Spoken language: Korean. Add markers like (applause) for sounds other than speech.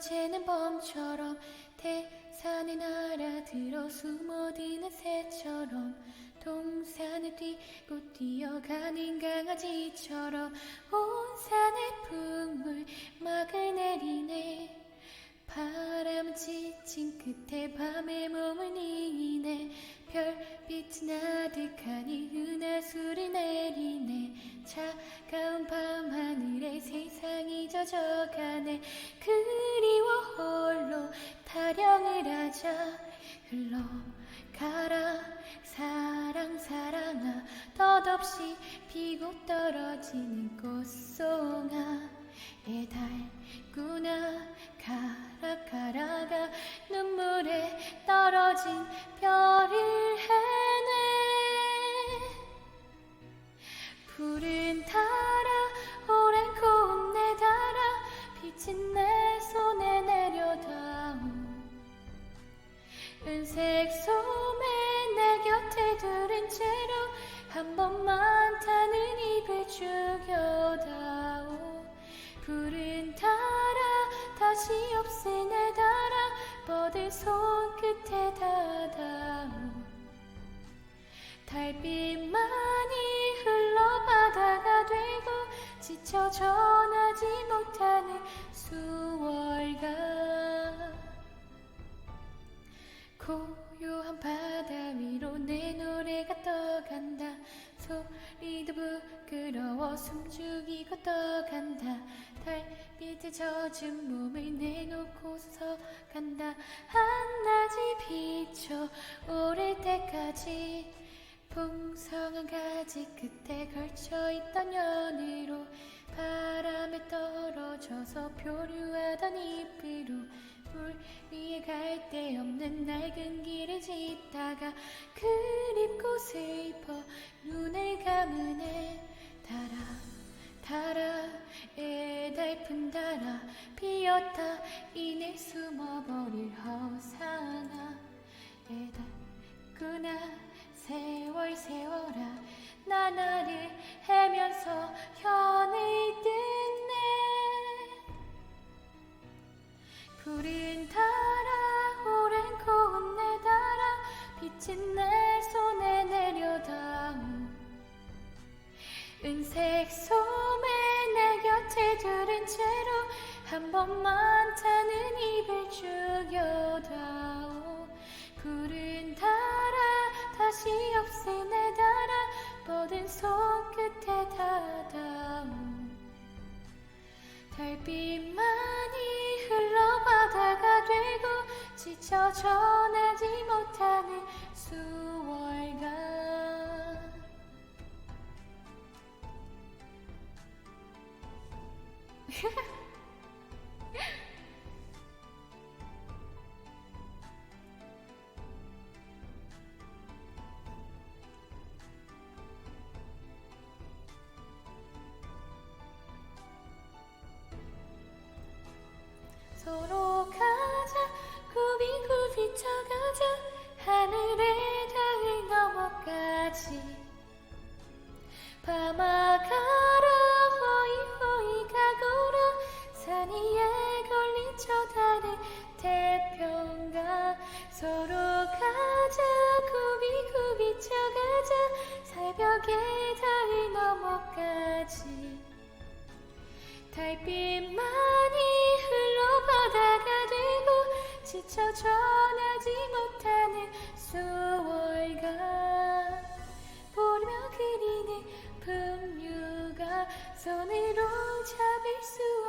번째는 범처럼 태산에 날아들어 숨어드는 새처럼 동산을 뛰고 뛰어가는 강아지처럼 온 산의 풍물 막을 내리네. 바람은 지친 끝에 밤에 몸을 니네. 별빛이 나득하니 은하수를 내리네. 차가운 밤하늘에 세상이 젖어가네 하자 흘러가라 사랑 사랑아. 덧없이 피고 떨어지는 꽃송아에 달구나 가라 가라가 눈물에 떨어진 별을 채로 한 번만 타는 입을 죽여다오. 푸른 달아 다시 없을 내 달아 뻗은 손끝에 닿아오. 달빛만이 흘러 바다가 되고 지쳐 전하지 못하는 수월가 고요한 바다 부끄러워 숨죽이고 떠간다. 달빛에 젖은 몸을 내놓고서 간다. 한낮이 비춰 오를 때까지 풍성한 가지 끝에 걸쳐있던 연으로 바람에 떨어져서 표류하던 잎으로 물 위에 갈 데 없는 낡은 길을 짓다가 그립고 슬퍼 피었다 이내 숨어버릴 허상아. 애달구나 세월 세월아. 나 나를 헤면서 현을 뜯네. 푸른 달아 오랜 고운 내 달아. 빛은 내 손에 내려다오. 은색 소 한 번만 타는 입을 죽여다오. 푸른 달아 다시 내 달아 뻗은 손끝에 닿아오. 달빛만이 흘러 바다가 되고 지쳐 전하지 못하는 수월가 서 (laughs) 너머까지 밤아가라 호이 호이 가거라. 산 위에 저 달의 태평가. 서로 가자 굽이굽이 쳐가자. 새벽에 닿을 너머까지. 달빛만이 흘러 바다가 되고 지쳐 전하지 못하는 수월가 풍류가 손으로 잡을 수